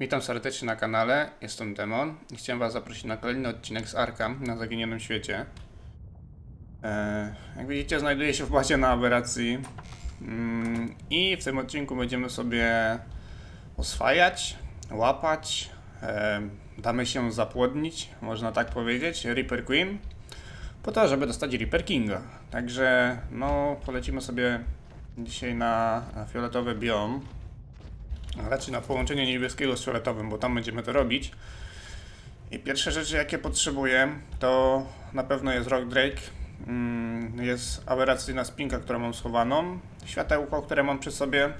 Witam serdecznie na kanale, jestem Demon i chciałem Was zaprosić na kolejny odcinek z Arkham na zaginionym świecie. E, jak widzicie, znajduję się w bazie na aberracji mm, i w tym odcinku będziemy sobie oswajać, łapać, e, damy się zapłodnić, można tak powiedzieć, Reaper Queen, po to, żeby dostać Reaper Kinga. Także, no, polecimy sobie dzisiaj na fioletowy biom. A Raczej na połączenie niebieskiego z fioletowym, bo tam będziemy to robić. I pierwsze rzeczy, jakie potrzebuję, to na pewno jest Rock Drake. Mm, Jest aberracyjna spinka, którą mam schowaną. Światełko, które mam przy sobie.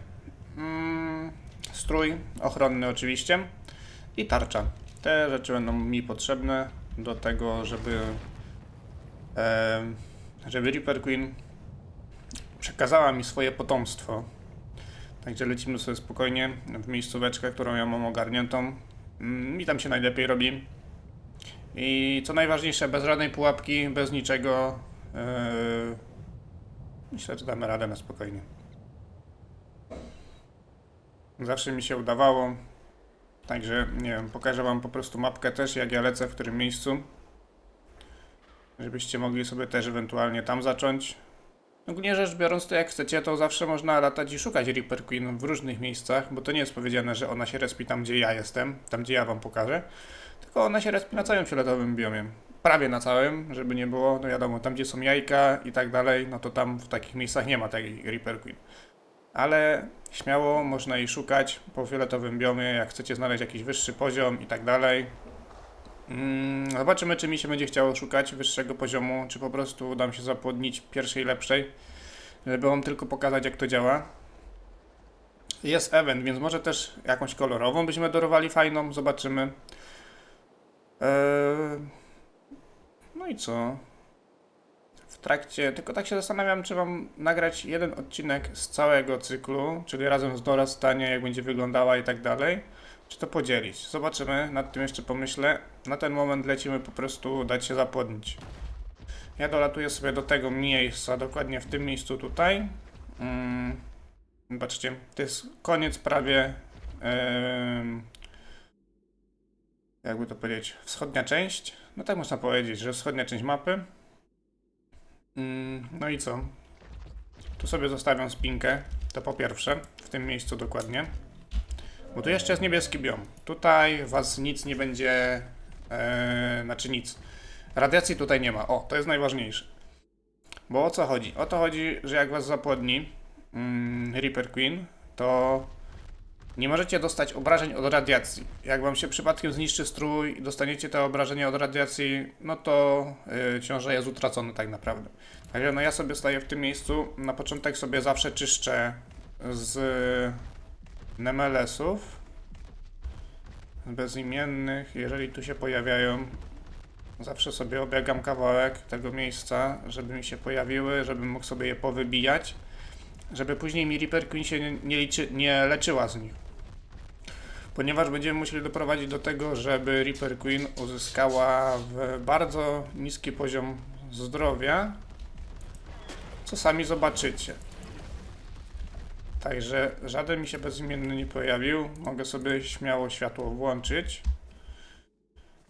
Mm, Strój ochronny oczywiście. I tarcza. Te rzeczy będą mi potrzebne do tego, żeby żeby Reaper Queen przekazała mi swoje potomstwo. Także lecimy sobie spokojnie w miejscóweczkę, którą ja mam ogarniętą. Mm, Mi tam się najlepiej robi. I co najważniejsze, bez żadnej pułapki, bez niczego. Yy... Myślę, że damy radę na spokojnie. Zawsze mi się udawało. Także, nie wiem, pokażę wam po prostu mapkę też, jak ja lecę, w którym miejscu. Żebyście mogli sobie też ewentualnie tam zacząć. Ogólnie rzecz biorąc, to jak chcecie, to zawsze można latać i szukać Reaper Queen w różnych miejscach, bo to nie jest powiedziane, że ona się respi tam, gdzie ja jestem, tam, gdzie ja wam pokażę, tylko ona się respi na całym fioletowym biomie. Prawie na całym, żeby nie było, no wiadomo, tam, gdzie są jajka i tak dalej, no to tam w takich miejscach nie ma tej Reaper Queen. Ale śmiało można jej szukać po fioletowym biomie, jak chcecie znaleźć jakiś wyższy poziom i tak dalej. Mm, Zobaczymy, czy mi się będzie chciało szukać wyższego poziomu, czy po prostu uda mi się zapłodnić pierwszej lepszej, żeby wam tylko pokazać, jak to działa. Jest event, więc może też jakąś kolorową byśmy dorwali fajną, zobaczymy. Eee, no i co? W trakcie, tylko tak się zastanawiam, czy wam nagrać jeden odcinek z całego cyklu, czyli razem z dorastanie, jak będzie wyglądała i tak dalej czy to podzielić. Zobaczymy, nad tym jeszcze pomyślę. Na ten moment lecimy po prostu dać się zapłodnić. Ja dolatuję sobie do tego miejsca, dokładnie w tym miejscu tutaj. Mm, zobaczcie, to jest koniec prawie, em, jakby to powiedzieć, wschodnia część. No tak można powiedzieć, że wschodnia część mapy. Mm, no i co? Tu sobie zostawiam spinkę, to po pierwsze, w tym miejscu dokładnie. Bo tu jeszcze jest niebieski biom. Tutaj was nic nie będzie. E, znaczy nic. Radiacji tutaj nie ma. O, to jest najważniejsze. Bo o co chodzi? O to chodzi, że jak was zapłodni mm, Reaper Queen, to nie możecie dostać obrażeń od radiacji. Jak wam się przypadkiem zniszczy strój i dostaniecie te obrażenia od radiacji, no to y, ciąża jest utracony tak naprawdę. Także no ja sobie staję w tym miejscu. Na początek sobie zawsze czyszczę z Nemelesów bezimiennych, jeżeli tu się pojawiają, zawsze sobie obiegam kawałek tego miejsca, żeby mi się pojawiły, żebym mógł sobie je powybijać, żeby później mi Reaper Queen się nie, liczy, nie leczyła z nich. Ponieważ będziemy musieli doprowadzić do tego, żeby Reaper Queen uzyskała bardzo niski poziom zdrowia, co sami zobaczycie. Także żaden mi się bezimienny nie pojawił. Mogę sobie śmiało światło włączyć.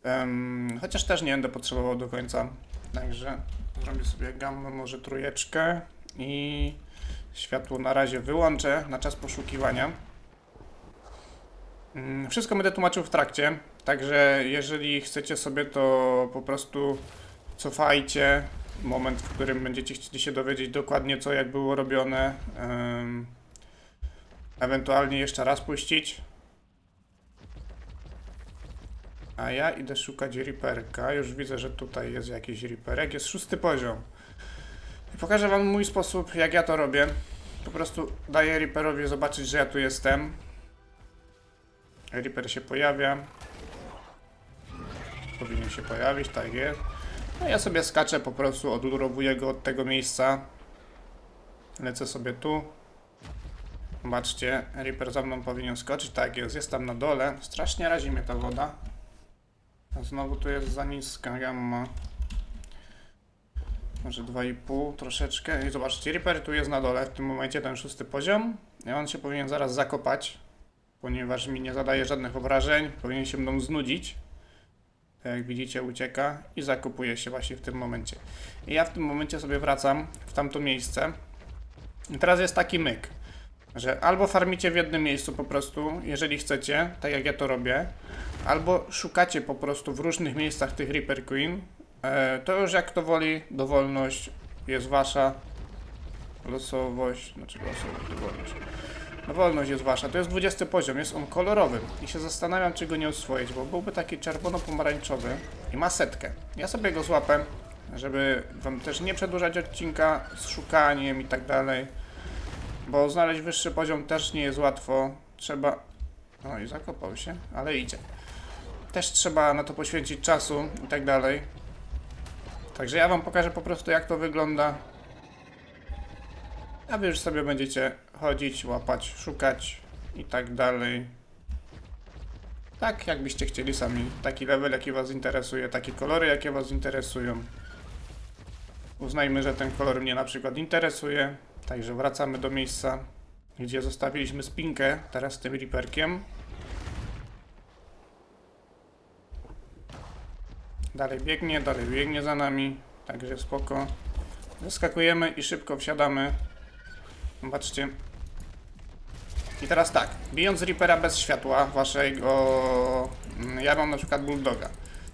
Em, chociaż też nie będę potrzebował do końca. Także zrobię sobie gammę, może trójeczkę i światło na razie wyłączę na czas poszukiwania. Mm, Wszystko będę tłumaczył w trakcie. Także jeżeli chcecie sobie to po prostu cofajcie. Moment, w którym będziecie chcieli się dowiedzieć dokładnie co jak było robione. Em, Ewentualnie jeszcze raz puścić. A ja idę szukać Reaperka. Już widzę, że tutaj jest jakiś Reaperek. Jest szósty poziom. I pokażę wam mój sposób, jak ja to robię. Po prostu daję Reaperowi zobaczyć, że ja tu jestem. Reaper się pojawia. Powinien się pojawić, tak jest. No ja sobie skaczę, po prostu odlurowuję go od tego miejsca. Lecę sobie tu. Zobaczcie, Reaper za mną powinien skoczyć. Tak jest, jest tam na dole. Strasznie razi mnie ta woda. A znowu tu jest za niska gamma. Może 2,5 troszeczkę. I zobaczcie, Reaper tu jest na dole w tym momencie, ten szósty poziom. I on się powinien zaraz zakopać. ponieważ mi nie zadaje żadnych obrażeń, powinien się mną znudzić. Tak jak widzicie, ucieka i zakupuje się właśnie w tym momencie. I ja w tym momencie sobie wracam w tamto miejsce. I teraz jest taki myk, że albo farmicie w jednym miejscu po prostu, jeżeli chcecie, tak jak ja to robię, albo szukacie po prostu w różnych miejscach tych Reaper Queen. E, to już jak to woli, dowolność jest wasza. Losowość, znaczy losowość, dowolność. Dowolność jest wasza. To jest 20 poziom, jest on kolorowy. I się zastanawiam, czy go nie oswoić, bo byłby taki czerwono-pomarańczowy i ma setkę. Ja sobie go złapę, żeby wam też nie przedłużać odcinka z szukaniem i tak dalej. Bo znaleźć wyższy poziom też nie jest łatwo. Trzeba. No i zakopał się, ale idzie. Też trzeba na to poświęcić czasu i tak dalej. Także ja wam pokażę po prostu jak to wygląda. A wy już sobie będziecie chodzić, łapać, szukać i tak dalej. Tak, jakbyście chcieli sami. Taki level, jaki was interesuje, takie kolory, jakie was interesują. Uznajmy, że ten kolor mnie na przykład interesuje. Także wracamy do miejsca, gdzie zostawiliśmy spinkę, teraz tym riperkiem. Dalej biegnie, dalej biegnie za nami, także spoko. Zaskakujemy i szybko wsiadamy. Zobaczcie. I teraz tak, bijąc Reapera bez światła waszego... mm, Ja mam na przykład Bulldoga.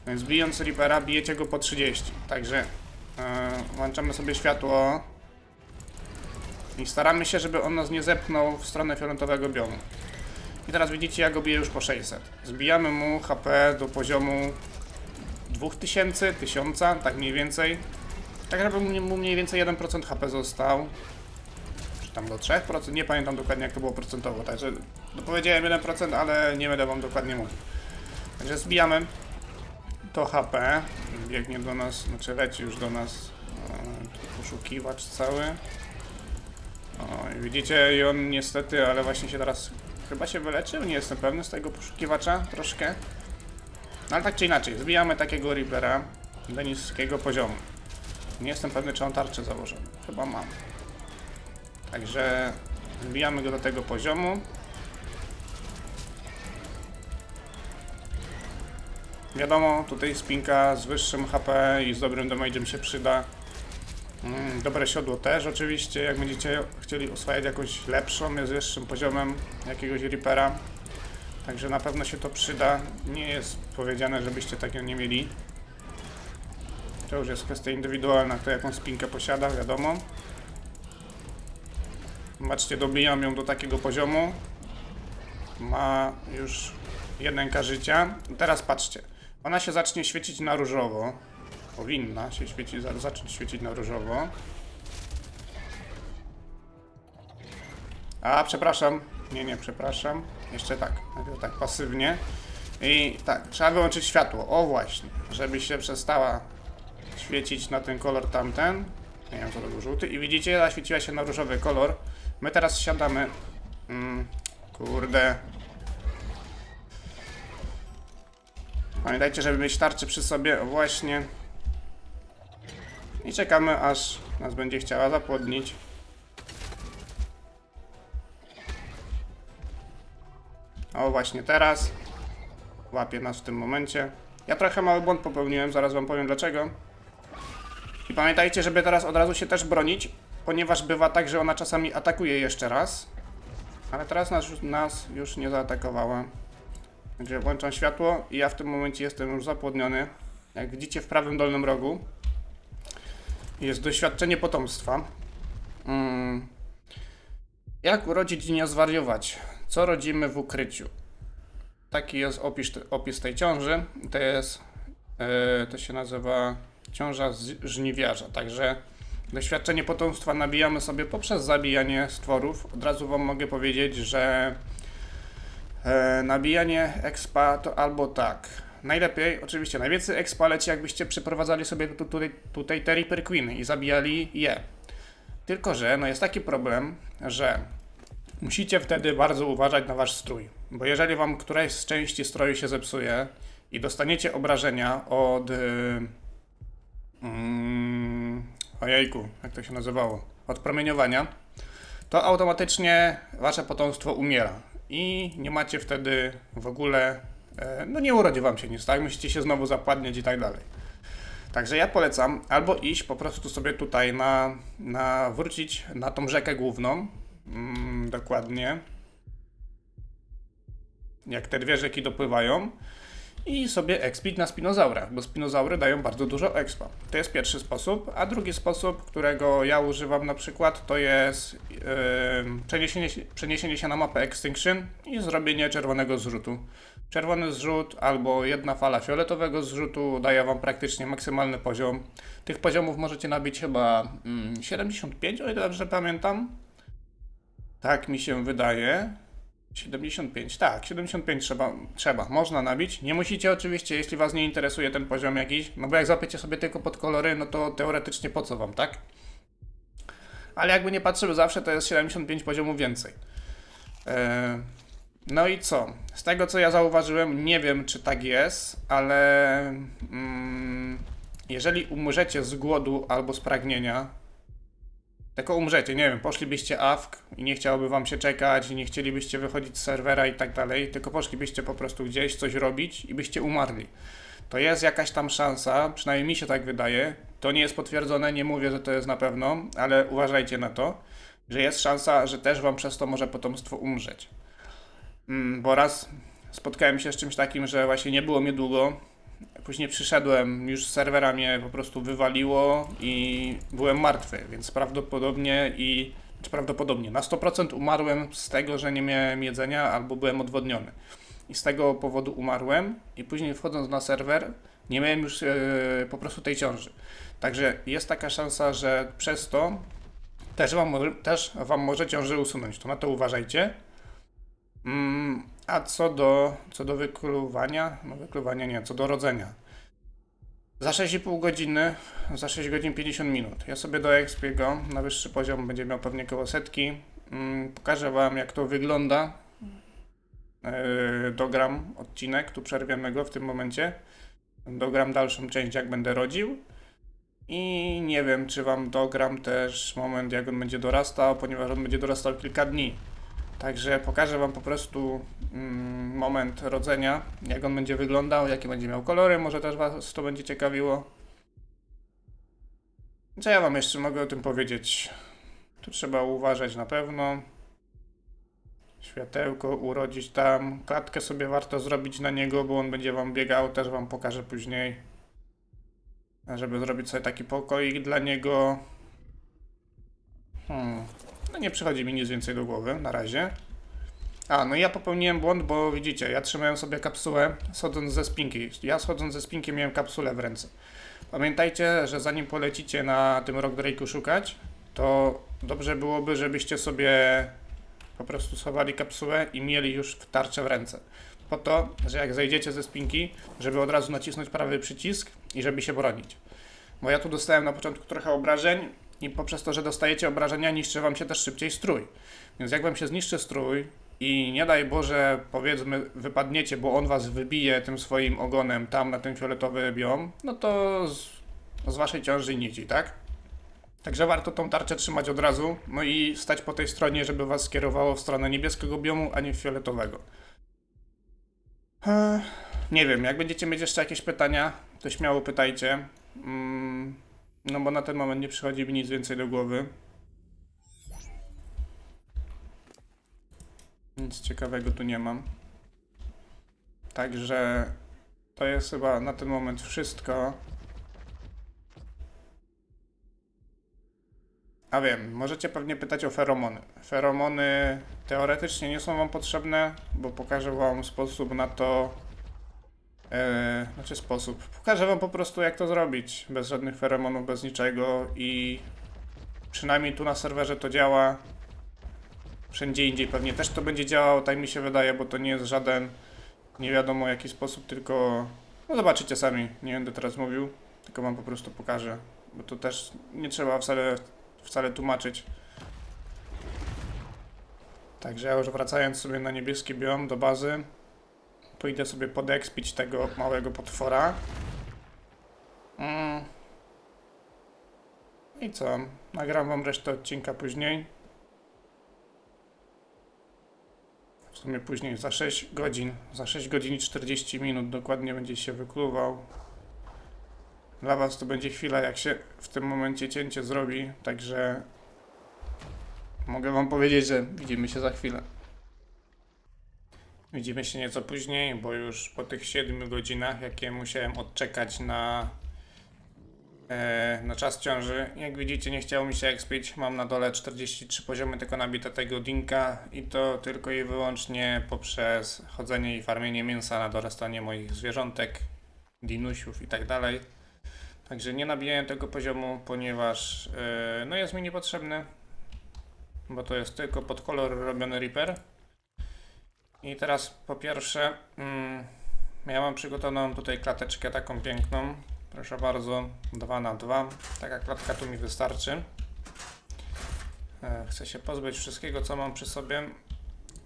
Więc bijąc Reapera bijecie go po 30. Także yy, włączamy sobie światło. I staramy się, żeby on nas nie zepchnął w stronę fioletowego biomu. I teraz widzicie, ja go biję już po 600. Zbijamy mu HP do poziomu 2000, 1000, tak mniej więcej. Tak żeby mu mniej więcej 1% HP został. Czy tam do 3%, nie pamiętam dokładnie jak to było procentowo, także no powiedziałem 1%, ale nie będę wam dokładnie mówił. Także zbijamy to HP, biegnie do nas, znaczy leci już do nas e, poszukiwacz cały. Widzicie, i on niestety, ale właśnie się teraz chyba się wyleczył, nie jestem pewny z tego poszukiwacza troszkę. No ale tak czy inaczej, zbijamy takiego Reapera do niskiego poziomu. Nie jestem pewny, czy on tarczę założył. Chyba mam. Także zbijamy go do tego poziomu. Wiadomo, tutaj spinka z wyższym HP i z dobrym damage'em się przyda. Mm, Dobre siodło też oczywiście, jak będziecie chcieli oswajać jakąś lepszą, z wyższym poziomem jakiegoś Reapera. Także na pewno się to przyda. Nie jest powiedziane, żebyście takiego nie mieli. To już jest kwestia indywidualna, kto jaką spinkę posiada, wiadomo. Zobaczcie, dobijam ją do takiego poziomu. Ma już 1k życia. Teraz patrzcie. Ona się zacznie świecić na różowo. Powinna się świecić, za- zacząć świecić na różowo. A, przepraszam. Nie, nie, przepraszam. Jeszcze tak, najpierw tak pasywnie. I tak, trzeba wyłączyć światło. O właśnie, żeby się przestała świecić na ten kolor tamten. Nie wiem, co to był żółty. I widzicie, zaświeciła się na różowy kolor. My teraz siadamy. Mm, kurde. Pamiętajcie, żeby mieć tarczę przy sobie. O właśnie. I czekamy, aż nas będzie chciała zapłodnić. O, właśnie teraz. Łapie nas w tym momencie. Ja trochę mały błąd popełniłem, zaraz wam powiem dlaczego. I pamiętajcie, żeby teraz od razu się też bronić, ponieważ bywa tak, że ona czasami atakuje jeszcze raz. Ale teraz nas, nas już nie zaatakowała. Także włączam światło i ja w tym momencie jestem już zapłodniony. Jak widzicie w prawym dolnym rogu jest doświadczenie potomstwa. Mm. Jak urodzić i nie zwariować? Co rodzimy w ukryciu? Taki jest opis, opis tej ciąży. To jest, e, to się nazywa ciąża z żniwiarza. Także doświadczenie potomstwa nabijamy sobie poprzez zabijanie stworów. Od razu wam mogę powiedzieć, że e, nabijanie expa to albo tak. Najlepiej, oczywiście, najwięcej expa leci jakbyście przyprowadzali sobie tu, tutaj, tutaj te Reaper i zabijali je. Tylko, że no jest taki problem, że Musicie wtedy bardzo uważać na wasz strój, bo jeżeli wam któraś z części stroju się zepsuje i dostaniecie obrażenia od. Yy, mm, ojejku, jak to się nazywało? Od promieniowania, to automatycznie wasze potomstwo umiera. i nie macie wtedy w ogóle, no nie urodzi wam się nic, tak? Musicie się znowu zapładniać i tak dalej. Także ja polecam albo iść po prostu sobie tutaj na, na wrócić na tą rzekę główną, mm, dokładnie, jak te dwie rzeki dopływają i sobie expić na spinozaurach, bo spinozaury dają bardzo dużo expa. To jest pierwszy sposób, a drugi sposób, którego ja używam na przykład, to jest yy, przeniesienie, przeniesienie się na mapę Extinction i zrobienie czerwonego zrzutu. Czerwony zrzut albo jedna fala fioletowego zrzutu daje Wam praktycznie maksymalny poziom. Tych poziomów możecie nabić chyba mm, 75, o ile dobrze pamiętam. Tak mi się wydaje. 75, tak, 75 trzeba, trzeba, można nabić. Nie musicie oczywiście, jeśli Was nie interesuje ten poziom jakiś, no bo jak zapiecie sobie tylko pod kolory, no to teoretycznie po co Wam, tak? Ale jakby nie patrzył zawsze, to jest 75 poziomów więcej. E, no i co? Z tego co ja zauważyłem, nie wiem czy tak jest, ale mm, jeżeli umrzecie z głodu albo z pragnienia, tylko umrzecie, nie wiem, poszlibyście AFK i nie chciałoby wam się czekać i nie chcielibyście wychodzić z serwera i tak dalej, tylko poszlibyście po prostu gdzieś coś robić i byście umarli. To jest jakaś tam szansa, przynajmniej mi się tak wydaje. To nie jest potwierdzone, nie mówię, że to jest na pewno, ale uważajcie na to, że jest szansa, że też wam przez to może potomstwo umrzeć. Mm, bo raz spotkałem się z czymś takim, że właśnie nie było mnie długo. Później przyszedłem, już serwera mnie po prostu wywaliło i byłem martwy, więc prawdopodobnie i czy prawdopodobnie na 100% umarłem z tego, że nie miałem jedzenia albo byłem odwodniony. I z tego powodu umarłem i później wchodząc na serwer nie miałem już e, po prostu tej ciąży. Także jest taka szansa, że przez to też wam, też wam może ciążę usunąć. To na to uważajcie. Mm, a co do, co do wykluwania, no wykluwania nie, co do rodzenia. Za 6,5 godziny, za 6 godzin 50 minut. Ja sobie do Expiego na wyższy poziom będzie miał pewnie koło setki. Mm, pokażę wam jak to wygląda. Yy, dogram odcinek, tu przerwiemy go w tym momencie. Dogram dalszą część jak będę rodził. I nie wiem, czy wam dogram też moment, jak on będzie dorastał, ponieważ on będzie dorastał kilka dni. Także pokażę wam po prostu mm, moment rodzenia, jak on będzie wyglądał, jakie będzie miał kolory, może też was to będzie ciekawiło. Co ja wam jeszcze mogę o tym powiedzieć? Tu trzeba uważać na pewno. Światełko urodzić tam. Klatkę sobie warto zrobić na niego, bo on będzie wam biegał, też wam pokażę później. Żeby zrobić sobie taki pokoik dla niego. Hmm. Nie przychodzi mi nic więcej do głowy na razie. A, no i ja popełniłem błąd, bo widzicie, ja trzymałem sobie kapsułę schodząc ze spinki. Ja schodząc ze spinki miałem kapsulę w ręce. Pamiętajcie, że zanim polecicie na tym Rock Drake'u szukać, to dobrze byłoby, żebyście sobie po prostu schowali kapsułę i mieli już tarczę w ręce. Po to, że jak zejdziecie ze spinki, żeby od razu nacisnąć prawy przycisk i żeby się bronić. Bo ja tu dostałem na początku trochę obrażeń i poprzez to, że dostajecie obrażenia, niszczy wam się też szybciej strój. Więc jak wam się zniszczy strój i nie daj Boże, powiedzmy, wypadniecie, bo on was wybije tym swoim ogonem tam na ten fioletowy biom, no to z, z waszej ciąży nici, tak? Także warto tą tarczę trzymać od razu, no i stać po tej stronie, żeby was skierowało w stronę niebieskiego biomu, a nie fioletowego. Nie wiem, jak będziecie mieć jeszcze jakieś pytania, to śmiało pytajcie. Mm, no bo na ten moment nie przychodzi mi nic więcej do głowy. Nic ciekawego tu nie mam. Także to jest chyba na ten moment wszystko. A wiem, możecie pewnie pytać o feromony. Feromony teoretycznie nie są Wam potrzebne, bo pokażę Wam sposób na to. Yy, znaczy sposób. Pokażę Wam po prostu jak to zrobić. Bez żadnych feromonów, bez niczego i przynajmniej tu na serwerze to działa. Wszędzie indziej pewnie też to będzie działało, tak mi się wydaje, bo to nie jest żaden nie wiadomo jaki sposób, tylko no zobaczycie sami. Nie będę teraz mówił, tylko Wam po prostu pokażę, bo to też nie trzeba wcale, wcale tłumaczyć. Także ja już wracając sobie na niebieski biom do bazy, pójdę sobie podekspić tego małego potwora. Mm. I co? Nagram wam resztę odcinka później. w sumie później za 6 godzin, za 6 godzin i 40 minut dokładnie będzie się wykluwał. Dla Was to będzie chwila, jak się w tym momencie cięcie zrobi, także mogę Wam powiedzieć, że widzimy się za chwilę. Widzimy się nieco później, bo już po tych 7 godzinach, jakie musiałem odczekać na, e, na czas ciąży, jak widzicie, nie chciało mi się expić. Mam na dole 43 poziomy tylko nabite tego dinka i to tylko i wyłącznie poprzez chodzenie i farmienie mięsa na dorastanie moich zwierzątek, dinusiów i tak dalej. Także nie nabijałem tego poziomu, ponieważ e, no jest mi niepotrzebny, bo to jest tylko pod kolor robiony Reaper. I teraz po pierwsze, mm, ja mam przygotowaną tutaj klateczkę taką piękną. Proszę bardzo, 2 na 2 Taka klatka tu mi wystarczy. E, Chcę się pozbyć wszystkiego, co mam przy sobie,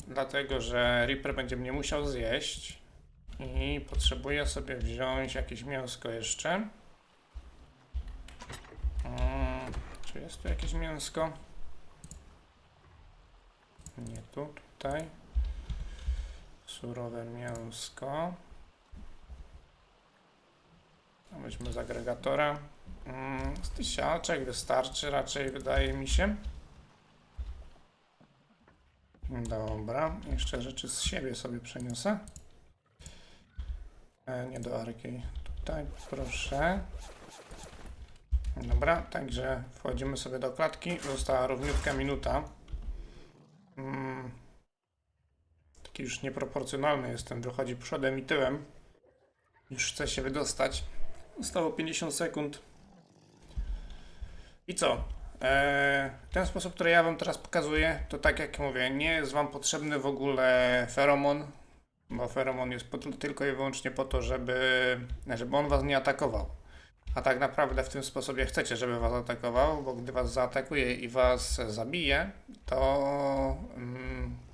dlatego że Reaper będzie mnie musiał zjeść. I potrzebuję sobie wziąć jakieś mięsko jeszcze. Mm, Czy jest tu jakieś mięsko? Nie tu, tutaj. Surowe mięsko. Weźmy z agregatora. Mm, z tysiaczek wystarczy raczej, wydaje mi się. Dobra, jeszcze rzeczy z siebie sobie przeniosę. E, nie do arki. Tutaj proszę. Dobra, także wchodzimy sobie do klatki. Została równiutka minuta. Mm, taki już nieproporcjonalny jestem, wychodzi przodem i tyłem. Już chce się wydostać. Zostało 50 sekund. I co? Eee, ten sposób, który ja Wam teraz pokazuję, to tak jak mówię, nie jest Wam potrzebny w ogóle feromon, bo feromon jest po, tylko i wyłącznie po to, żeby, żeby on Was nie atakował. A tak naprawdę w tym sposobie chcecie, żeby Was atakował, bo gdy Was zaatakuje i Was zabije, to mm,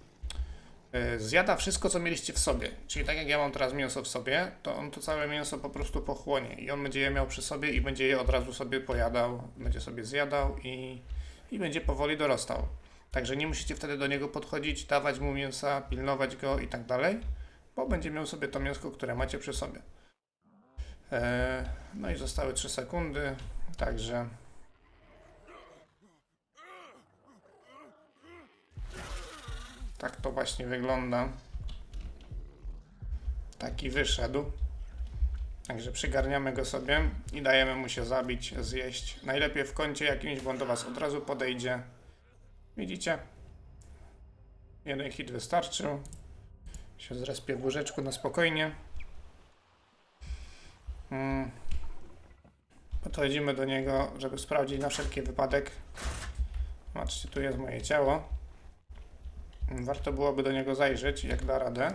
zjada wszystko, co mieliście w sobie. Czyli tak jak ja mam teraz mięso w sobie, to on to całe mięso po prostu pochłonie i on będzie je miał przy sobie i będzie je od razu sobie pojadał, będzie sobie zjadał i, i będzie powoli dorastał. Także nie musicie wtedy do niego podchodzić, dawać mu mięsa, pilnować go i tak dalej, bo będzie miał sobie to mięsko, które macie przy sobie. E, No i zostały 3 sekundy, także tak to właśnie wygląda. Taki wyszedł. Także przygarniamy go sobie i dajemy mu się zabić, zjeść. Najlepiej w kącie jakimś, bo on do was od razu podejdzie. Widzicie? Jeden hit wystarczył. Się zrespię w łóżeczku na spokojnie. Mm. Podchodzimy do niego, żeby sprawdzić na wszelki wypadek. Patrzcie, tu jest moje ciało. Warto byłoby do niego zajrzeć, jak da radę.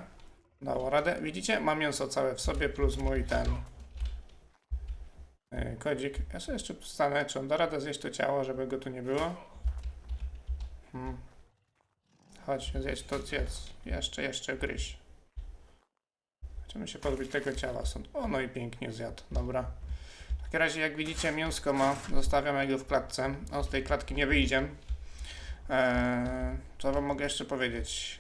Dało radę. Widzicie? Mam mięso całe w sobie, plus mój ten yy, kodzik. Ja sobie jeszcze stanę, czy on da radę zjeść to ciało, żeby go tu nie było. Hmm. Chodź, zjedź to, zjedz. Jeszcze, jeszcze gryź. Chcemy się pozbyć tego ciała stąd. O, no i pięknie zjadł. Dobra. W takim razie, jak widzicie, mięsko ma. Zostawiam go w klatce. On z tej klatki nie wyjdzie. Eee, co wam mogę jeszcze powiedzieć?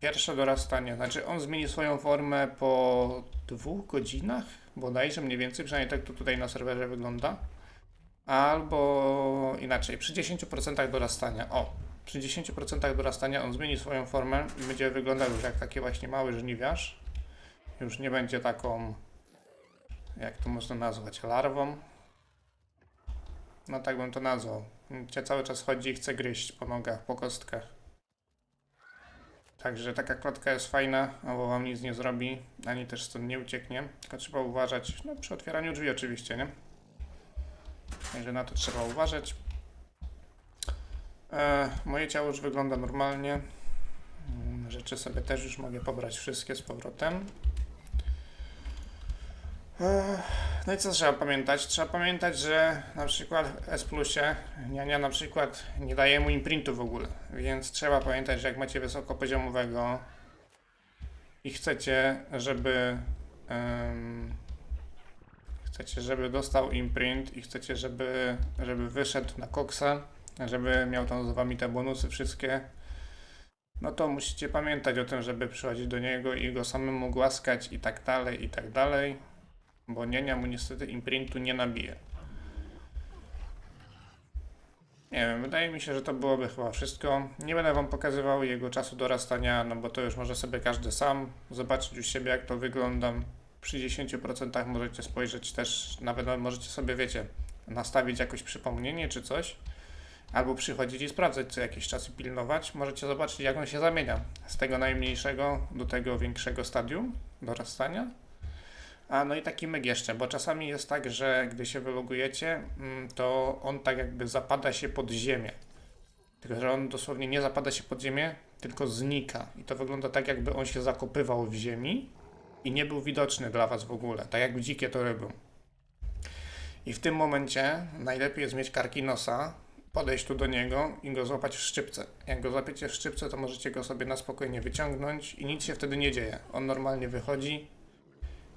Pierwsze dorastanie. Znaczy, on zmieni swoją formę po dwóch godzinach, bodajże mniej więcej. Przynajmniej tak to tutaj na serwerze wygląda. Albo inaczej, przy 10% dorastania. O, przy 10% dorastania on zmieni swoją formę i będzie wyglądał już jak taki właśnie mały żniwiarz. Już nie będzie taką, jak to można nazwać, larwą. No tak bym to nazwał. Cię cały czas chodzi i chce gryźć po nogach, po kostkach. Także taka klatka jest fajna, albo wam nic nie zrobi, ani też stąd nie ucieknie. Tylko trzeba uważać, no przy otwieraniu drzwi oczywiście, nie? Także na to trzeba uważać. E, moje ciało już wygląda normalnie. Mm, Rzeczy sobie też już mogę pobrać wszystkie z powrotem. No i co trzeba pamiętać? Trzeba pamiętać, że na przykład S Plusie Niania na przykład nie daje mu imprintu w ogóle, więc trzeba pamiętać, że jak macie wysokopoziomowego i chcecie, żeby em, chcecie, żeby dostał imprint i chcecie, żeby, żeby wyszedł na koksa, żeby miał tam z wami te bonusy wszystkie, no to musicie pamiętać o tym, żeby przychodzić do niego i go samemu głaskać i tak dalej, i tak dalej, bo nienia mu niestety imprintu nie nabije. Nie wiem, wydaje mi się, że to byłoby chyba wszystko. Nie będę wam pokazywał jego czasu dorastania, no bo to już może sobie każdy sam zobaczyć u siebie, jak to wygląda. Przy 10% możecie spojrzeć też, nawet możecie sobie, wiecie, nastawić jakoś przypomnienie czy coś, albo przychodzić i sprawdzać co jakiś czas i pilnować. Możecie zobaczyć, jak on się zamienia z tego najmniejszego do tego większego stadium dorastania. A no i taki myk jeszcze, bo czasami jest tak, że gdy się wylogujecie, mm, to on tak jakby zapada się pod ziemię. Tylko, że on dosłownie nie zapada się pod ziemię, tylko znika. I to wygląda tak, jakby on się zakopywał w ziemi i nie był widoczny dla Was w ogóle, tak jak dzikie tory był. I w tym momencie najlepiej jest mieć karkinosa, podejść tu do niego i go złapać w szczypce. Jak go złapiecie w szczypce, to możecie go sobie na spokojnie wyciągnąć i nic się wtedy nie dzieje. On normalnie wychodzi,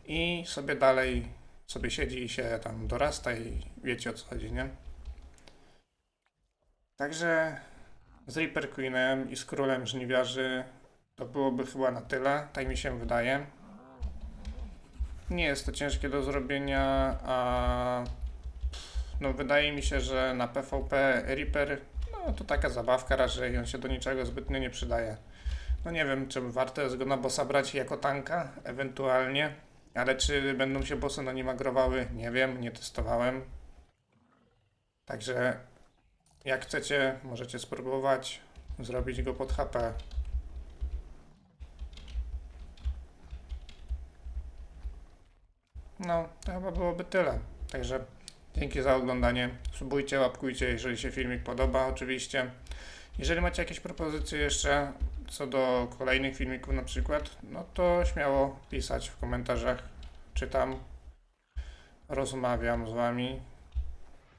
i sobie dalej sobie siedzi i się tam dorasta i wiecie o co chodzi, nie? Także z Reaper Queenem i z Królem Żniwiarzy to byłoby chyba na tyle, tak mi się wydaje. Nie jest to ciężkie do zrobienia, a no wydaje mi się, że na PvP Reaper no to taka zabawka raczej, on się do niczego zbytnio nie przydaje. No nie wiem, czy warto jest go na bossa brać jako tanka, ewentualnie. Ale czy będą się bossy na nim agrowały? Nie wiem, nie testowałem. Także jak chcecie, możecie spróbować zrobić go pod HP. No, to chyba byłoby tyle. Także dzięki za oglądanie. Subujcie, łapkujcie, jeżeli się filmik podoba, oczywiście. Jeżeli macie jakieś propozycje jeszcze co do kolejnych filmików na przykład, no to śmiało pisać w komentarzach. Czytam, rozmawiam z wami.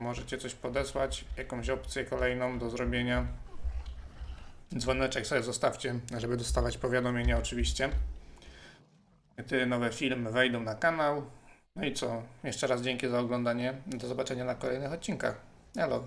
Możecie coś podesłać, jakąś opcję kolejną do zrobienia. Dzwoneczek sobie zostawcie, żeby dostawać powiadomienia oczywiście. Gdy nowe filmy wejdą na kanał. No i co? Jeszcze raz dzięki za oglądanie. Do zobaczenia na kolejnych odcinkach. Hello.